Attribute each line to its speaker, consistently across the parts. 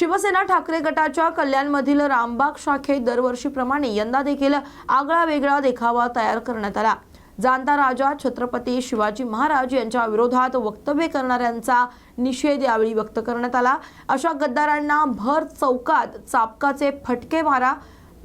Speaker 1: शिवसेना ठाकरे गटाच्या कल्याणमधील रामबाग शाखेत दरवर्षीप्रमाणे यंदा देखील आगळा वेगळा देखावा तयार करण्यात आला. जाणता राजा छत्रपती शिवाजी महाराज यांच्या विरोधात वक्तव्य करणाऱ्यांचा निषेध यावेळी व्यक्त करण्यात आला. अशा गद्दारांना भर चौकात चापकाचे फटके मारा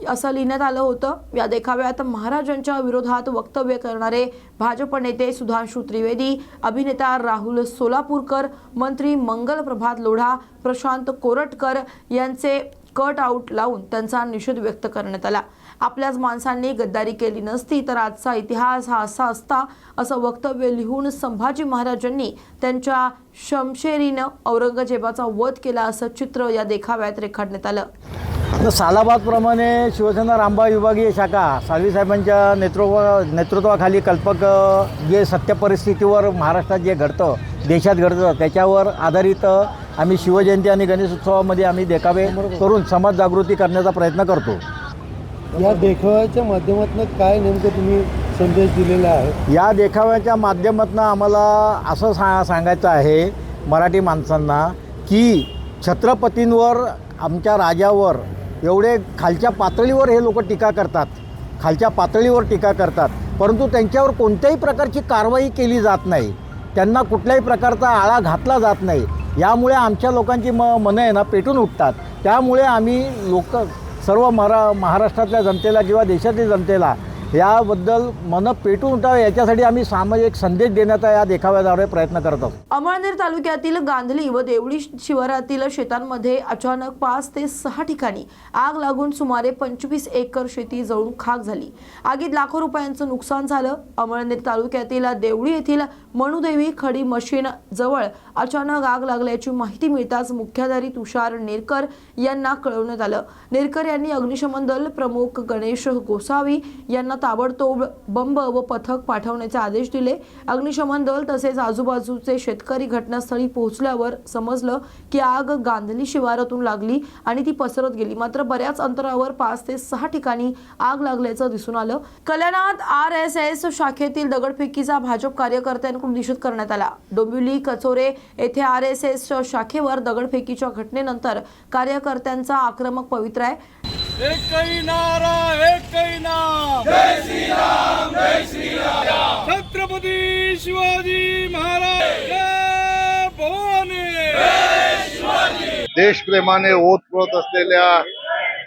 Speaker 1: असं लिहिण्यात आलं होतं. या देखाव्यात महाराजांच्या विरोधात वक्तव्य करणारे भाजप नेते सुधांशु त्रिवेदी अभिनेता राहुल सोलापूरकर मंत्री मंगल प्रभात लोढा प्रशांत कोरटकर यांचे कट आऊट लावून त्यांचा निषेध व्यक्त करण्यात आला. आपल्याच माणसांनी गद्दारी केली नसती तर आजचा इतिहास हा असा असता असं वक्तव्य लिहून संभाजी महाराजांनी त्यांच्या शमशेरीनं औरंगजेबाचा वध केला असं चित्र या देखाव्यात रेखाटण्यात आलं.
Speaker 2: तर सालाबादप्रमाणे शिवसेना रामबा विभागीय शाखा साळवी साहेबांच्या नेतृत्वा नेतृत्वाखाली कल्पक जे सत्य परिस्थितीवर महाराष्ट्रात जे घडतं देशात घडतं त्याच्यावर आधारित आम्ही शिवजयंती आणि गणेश उत्सवामध्ये आम्ही देखावे करून समाज जागृती करण्याचा प्रयत्न करतो.
Speaker 3: या देखाव्याच्या माध्यमातून काय नेमकं तुम्ही संदेश दिलेला आहे?
Speaker 2: या देखाव्याच्या माध्यमातून आम्हाला असं सा सांगायचं आहे मराठी माणसांना की छत्रपतींवर आमच्या राजावर एवढे खालच्या पातळीवर हे लोक टीका करतात. खालच्या पातळीवर टीका करतात. परंतु त्यांच्यावर कोणत्याही प्रकारची कारवाई केली जात नाही. त्यांना कुठल्याही प्रकारचा आळा घातला जात नाही. यामुळे आमच्या लोकांची म मनं आहे ना पेटून उठतात. त्यामुळे आम्ही लोक सर्व मरा महाराष्ट्रातल्या जनतेला किंवा देशातील जनतेला याबद्दल मन पेटून उठावे याच्यासाठी आम्ही सामाजिक संदेश देण्याचा या देखाव्याद्वारे प्रयत्न करत आहोत.
Speaker 1: अमळनेर तालुक्यातील गांधली व देवळी शिवारातील शेतांमध्ये अचानक पाच ते सहा ठिकाणी आग लागून सुमारे पंचवीस एकर शेती जळून खाक झाली. आगीत लाखो रुपयांचं नुकसान झालं. अमळनेर तालुक्यातील देवळी येथील मनुदेवी खडी मशीन जवळ अचानक आग लागल्याची माहिती मिळताच मुख्याधारी तुषार नेरकर यांना कळवण्यात आलं. नेरकर यांनी अग्निशमन दल प्रमुख गणेश गोसावी यांना ताबडतोब बंब व पथक पाठवण्याचे आदेश दिले. अग्निशमन दल तसेच आजूबाजूचे शेतकरी घटनास्थळी पोहोचल्यावर समजलं की आग गांधली शिवारातून लागली आणि ती पसरत गेली. मात्र बऱ्याच अंतरावर पाच ते सहा ठिकाणी आग लागल्याचं दिसून आलं. कल्याणात आर एस एस शाखेतील दगडफेकीचा भाजप कार्यकर्त्यांकडून निषेध करण्यात आला. डोंबिवली कचोरे येथे आर एस एस शाखेवर दगडफेकीच्या घटनेनंतर कार्यकर्त्यांचा आक्रमक पवित्र आहे.
Speaker 4: एकही नारा एकही नाम. जय श्रीराम जय श्रीराम. छत्रपती शिवाजी महाराज जय भवानी.
Speaker 5: देशप्रेमाने ओतप्रोत असलेल्या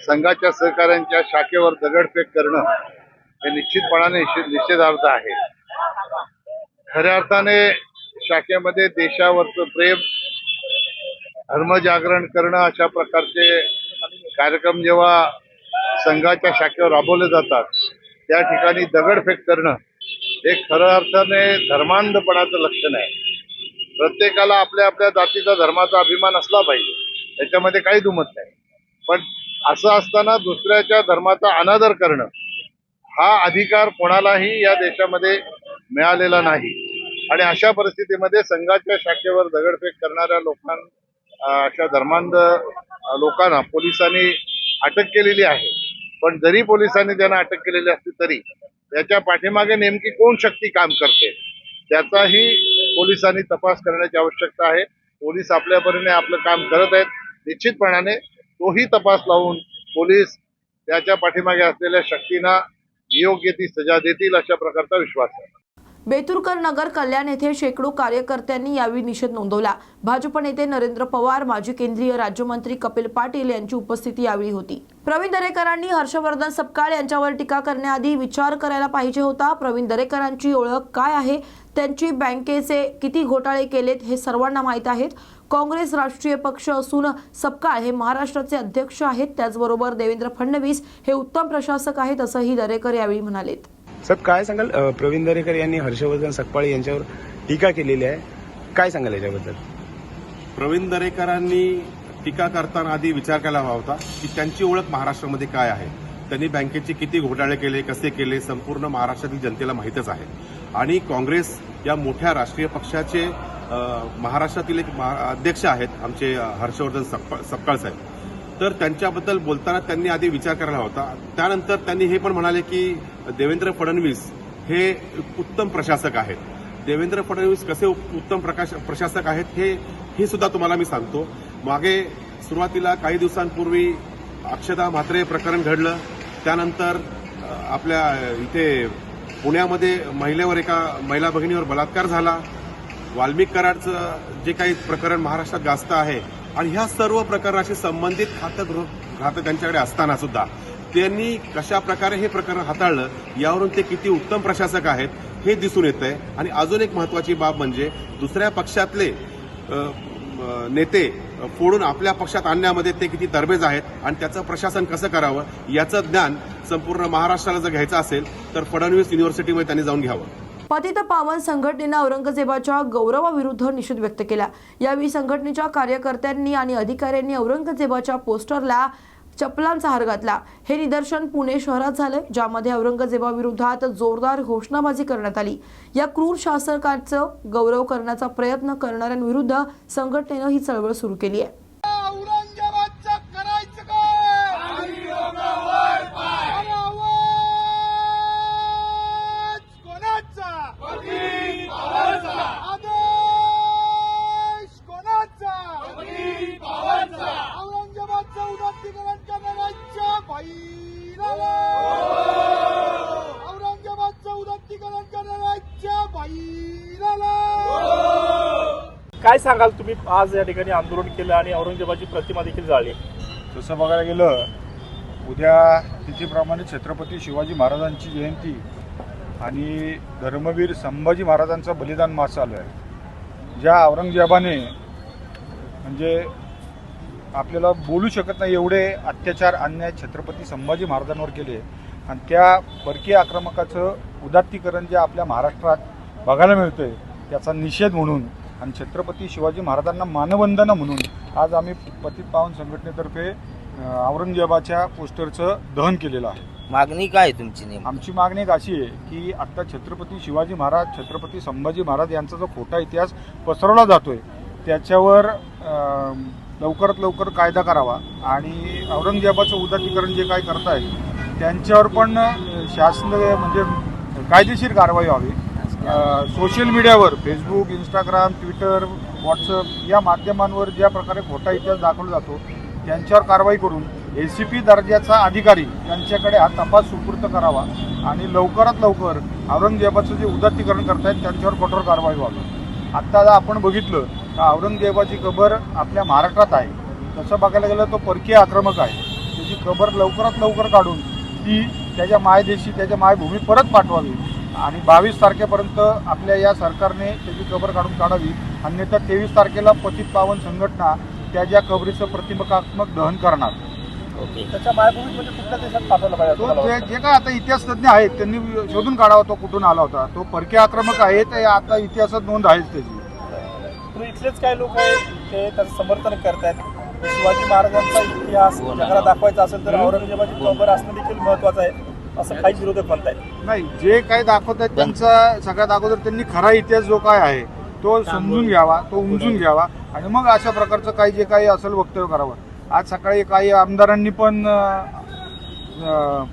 Speaker 5: संघाच्या सहकाऱ्यांच्या शाखेवर दगडफेक करणं हे निश्चितपणाने निषेध- निषेधार्थ आहे. खऱ्या अर्थाने शाखेमध्ये देशावरचं प्रेम धर्मजागरण करणं अशा प्रकारचे कार्यक्रम जेव्हा संघाच्या शाखेवर राबवले जातात त्या ठिकाणी दगडफेक करणं हे खऱ्या अर्थाने धर्मांधपणाचं लक्षण आहे. प्रत्येकाला आपल्या आपल्या जातीचा धर्माचा अभिमान असला पाहिजे. त्याच्यामध्ये काही दुमत नाही. पण असं असताना दुसऱ्याच्या धर्माचा अनादर करणं हा अधिकार कोणालाही या देशामध्ये मिळालेला नाही. आणि अशा परिस्थितीमध्ये संघाच्या शाखेवर दगडफेक करणाऱ्या लोकांना अशा धर्मांध लोकांना पोलिसांनी अटक केलेली आहे. पण जरी पोलिसांनी त्यांना अटक केलेली असली तरी त्याच्या पाठीमागे नेमकी कोण शक्ती काम करते त्याचाही पोलिसांनी तपास करण्याची आवश्यकता आहे. पोलीस आपल्या परीने आपलं काम करत आहेत. निश्चितपणाने तोही तपास लावून पोलीस त्याच्या पाठीमागे असलेल्या शक्तींना योग्य ती सजा देतील अशा प्रकारचा विश्वास आहे.
Speaker 1: बेतुरकर नगर कल्याण येथे शेकडो कार्यकर्त्यांनी यावेळी निषेध नोंदवला. भाजप नेते नरेंद्र पवार माजी केंद्रीय राज्यमंत्री कपिल पाटील यांची उपस्थिती यावेळी होती. प्रवीण दरेकरांनी हर्षवर्धन सपकाळ यांच्यावर टीका करण्याआधी विचार करायला पाहिजे होता. प्रवीण दरेकरांची ओळख काय आहे? त्यांची बँकेचे किती घोटाळे केलेत हे सर्वांना माहीत आहेत. काँग्रेस राष्ट्रीय पक्ष असून सपकाळ हे महाराष्ट्राचे अध्यक्ष आहेत. त्याचबरोबर देवेंद्र फडणवीस हे उत्तम प्रशासक आहेत असंही दरेकर यावेळी म्हणालेत.
Speaker 6: साहेब काय सांगाल? प्रवीण दरेकर यांनी हर्षवर्धन सकपाळे यांच्यावर टीका केलेली आहे. काय सांगाल याच्याबद्दल?
Speaker 7: प्रवीण दरेकरांनी टीका करताना आधी विचार केला हवा होता की त्यांची ओळख महाराष्ट्रामध्ये काय आहे? त्यांनी बँकेचे किती घोटाळे केले कसे केले संपूर्ण महाराष्ट्रातील जनतेला माहीतच आहे. आणि काँग्रेस या मोठ्या राष्ट्रीय पक्षाचे महाराष्ट्रातील एक महा- अध्यक्ष आहेत आमचे हर्षवर्धन सकाळ सपकाळ साहेब. तर त्यांच्याबद्दल बोलताना त्यांनी आधी विचार करायला होता. त्यानंतर त्यांनी हे पण म्हणाले की देवेंद्र फडणवीस हे उत्तम प्रशासक आहेत. देवेंद्र फडणवीस कसे उत्तम प्रकाश प्रशासक आहेत हे हे सुद्धा तुम्हाला मी सांगतो. मागे सुरुवातीला काही दिवसांपूर्वी अक्षदा म्हात्रे प्रकरण घडलं. त्यानंतर आपल्या इथे पुण्यामध्ये महिलेवर एका महिला भगिनीवर बलात्कार झाला. वाल्मिक कराडचं जे काही प्रकरण महाराष्ट्रात गाजतं आहे आणि ह्या सर्व प्रकरणाशी संबंधित खातं गृह खातं त्यांच्याकडे असताना सुद्धा त्यांनी कशा प्रकारे हे प्रकरण हाताळलं यावरून ते किती उत्तम प्रशासक आहेत हे दिसून येत आहे आणि अजून एक महत्वाची बाब म्हणजे दुसऱ्या पक्षातले नेते फोडून आपल्या पक्षात आणण्यामध्ये ते किती तरबेज आहेत आणि त्याचं प्रशासन कसं करावं याचं ज्ञान संपूर्ण महाराष्ट्राला जर घ्यायचं असेल तर फडणवीस युनिव्हर्सिटीमध्ये त्यांनी जाऊन घ्यावं.
Speaker 1: पतित पावन संघटनेनं औरंगजेबाच्या गौरवाविरुद्ध निषेध व्यक्त केला. यावेळी संघटनेच्या कार्यकर्त्यांनी आणि अधिकाऱ्यांनी औरंगजेबाच्या पोस्टरला चपलांचा हार घातला. हे निदर्शन पुणे शहरात झालं ज्यामध्ये औरंगजेबाविरोधात जोरदार घोषणाबाजी करण्यात आली. या क्रूर शासकाचं गौरव करण्याचा प्रयत्न करणाऱ्यांविरुद्ध संघटनेनं ही चळवळ सुरू केली आहे.
Speaker 4: काय
Speaker 8: सांगाल तुम्ही आज या ठिकाणी आंदोलन केलं आणि औरंगजेबाची प्रतिमा देखील जाळली?
Speaker 9: तसं बघायला गेलं उद्या तिथीप्रमाणे छत्रपती शिवाजी महाराजांची जयंती आणि धर्मवीर संभाजी महाराजांचा बलिदान मास चालू आहे. ज्या औरंगजेबाने म्हणजे आपल्याला बोलू शकत नाही एवढे अत्याचार अन्याय छत्रपती संभाजी महाराजांवर केले. आणि त्या परकीय आक्रमकाचं उदात्तीकरण जे आपल्या महाराष्ट्रात बघायला मिळतं आहे त्याचा निषेध म्हणून आणि छत्रपती शिवाजी महाराजांना मानवंदना म्हणून आज आम्ही पतित पावन संघटनेतर्फे औरंगजेबाच्या पोस्टरचं दहन केलेलं आहे.
Speaker 10: मागणी काय तुमची नेमकी?
Speaker 9: आमची मागणी एक अशी आहे की आत्ता छत्रपती शिवाजी महाराज छत्रपती संभाजी महाराज यांचा जो खोटा इतिहास पसरवला जातोय त्याच्यावर अ, लवकरात लवकर कायदा करावा आणि औरंगजेबाचं उदात्तीकरण जे काय करतायत त्यांच्यावर पण अ, शासन म्हणजे कायदेशीर कारवाई व्हावी. सोशल मीडियावर फेसबुक इंस्टाग्राम ट्विटर व्हॉट्सअप या माध्यमांवर ज्या प्रकारे खोटा इतिहास दाखवला जातो त्यांच्यावर कारवाई करून ए सी पी दर्जाचा अधिकारी यांच्याकडे हा तपास सुपूर्त करावा आणि लवकरात लवकर औरंगजेबाचं जे उदात्तीकरण करतायत त्यांच्यावर कठोर कारवाई व्हावी. आत्ता जर आपण बघितलं तर औरंगजेबाची कबर आपल्या महाराष्ट्रात आहे. तसं बघायला गेलं तो परकीय आक्रमक आहे. त्याची कबर लवकरात लवकर काढून ती त्याच्या मायदेशी त्याच्या मायभूमी परत पाठवावी. आणि बावीस तारखेपर्यंत आपल्या या सरकारने त्याची कबर काढून काढावी. अन्यथा तेवीस तारखेला पतित पावन संघटना त्याच्या कबरीचं प्रतिमकात्मक दहन करणार.
Speaker 10: ओके.
Speaker 8: त्याच्या मायभूमीत कुठल्या देशात पाठवलं पाहिजे
Speaker 9: तो जे? जे काय आता इतिहास तज्ञ आहेत त्यांनी शोधून काढावा तो कुठून आला होता. तो परकीय आक्रमक आहे ते आता इतिहासात नोंद आहेच त्याची.
Speaker 8: इथलेच काही लोक आहेत ते त्याचं समर्थन करतायत. शिवाजी महाराजांचा इतिहास
Speaker 10: हो.
Speaker 8: जगाला दाखवायचा असेल तर औरंगजेबाची कबर असणं देखील महत्वाचं आहे. असं काहीच विरोधक म्हणतायत
Speaker 9: नाही जे काय दाखवत आहेत त्यांचा सगळ्यात अगोदर त्यांनी खरा इतिहास जो काय आहे तो समजून घ्यावा तो उमजून घ्यावा आणि मग अशा प्रकारचं काही जे काही असेल वक्तव्य करावं. आज सकाळी काही आमदारांनी पण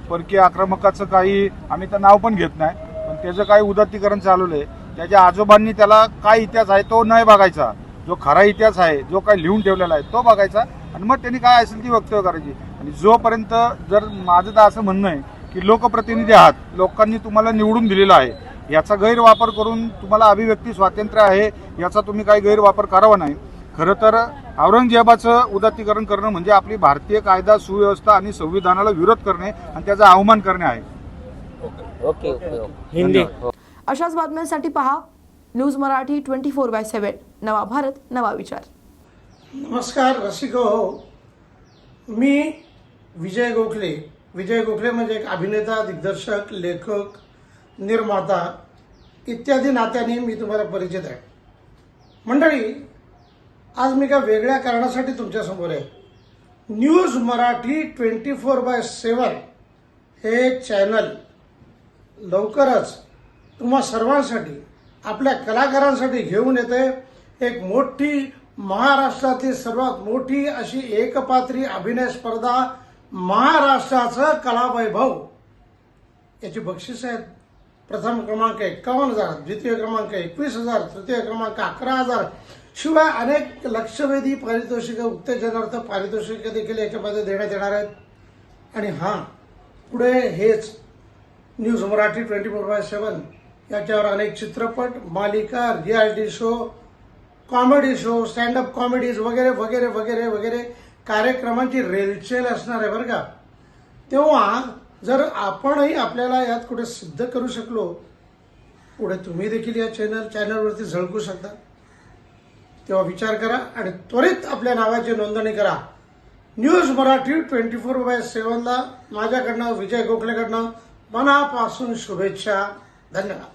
Speaker 9: परकीय आक्रमकाचं काही आम्ही तर नाव पण घेत नाही पण त्याचं काही उदात्तीकरण चालवलं आहे. त्याच्या आजोबांनी त्याला काय इतिहास आहे तो नाही बघायचा. जो खरा इतिहास आहे जो काय लिहून ठेवलेला आहे तो बघायचा आणि मग त्यांनी काय असेल ती वक्तव्य करायची. आणि जोपर्यंत जर माझं तर असं म्हणणं आहे की लोकप्रतिनिधी आहात. लोकांनी तुम्हाला निवडून दिलेलं आहे. याचा गैरवापर करून तुम्हाला अभिव्यक्ती स्वातंत्र्य आहे याचा तुम्ही काही गैरवापर करावा नाही. खरं तर औरंगजेबाचं उदात्तीकरण करणं म्हणजे आपली भारतीय कायदा सुव्यवस्था आणि संविधानाला विरोध करणे आणि त्याचा अवमान करणे आहे.
Speaker 10: Okay okay okay.
Speaker 8: हिंदी.
Speaker 1: अशाच बातम्यांसाठी पहा news Marathi twenty four by seven. नवा भारत नवा विचार.
Speaker 11: नमस्कार रसिक हो मी विजय गोखले. विजय गोखले म्हणजे एक अभिनेता दिग्दर्शक लेखक निर्माता इत्यादी नात्याने मी तुम्हाला परिचित आहे. मंडळी आज मी काय वेगळ्या कारणासाठी तुमच्यासमोर आहे. News Marathi twenty four by seven हे चॅनल लवकरच तुम्हा सर्वांसाठी आपल्या कलाकारांसाठी घेऊन येते एक मोठी महाराष्ट्रातील सर्वात मोठी अशी एकपात्री अभिनय स्पर्धा महाराष्ट्राचं कलावैभव. याची बक्षीस आहेत. प्रथम क्रमांक एकावन्न हजार द्वितीय क्रमांक एकवीस हजार तृतीय क्रमांक अकरा हजार. शिवाय अनेक लक्षवेधी पारितोषिक उत्तेजनार्थ पारितोषिक देखील याच्यामध्ये देण्यात येणार आहेत. आणि हां पुढे हेच news Marathi twenty four by seven. याच्यावर अनेक चित्रपट मालिका reality show comedy show stand up comedies वगैरे वगैरे वगैरे वगैरे कार्यक्रमांची रेलचेल असणार आहे बरं का. तेव्हा जर आपणही आपल्याला यात कुठे सिद्ध करू शकलो पुढे तुम्ही देखील या चॅनल चॅनलवरती झळकू शकता. तेव्हा विचार करा आणि त्वरित आपल्या नावाची नोंदणी करा. News Marathi twenty four by सेवनला माझ्याकडनं विजय गोखलेकडनं मनापासून शुभेच्छा. धन्यवाद.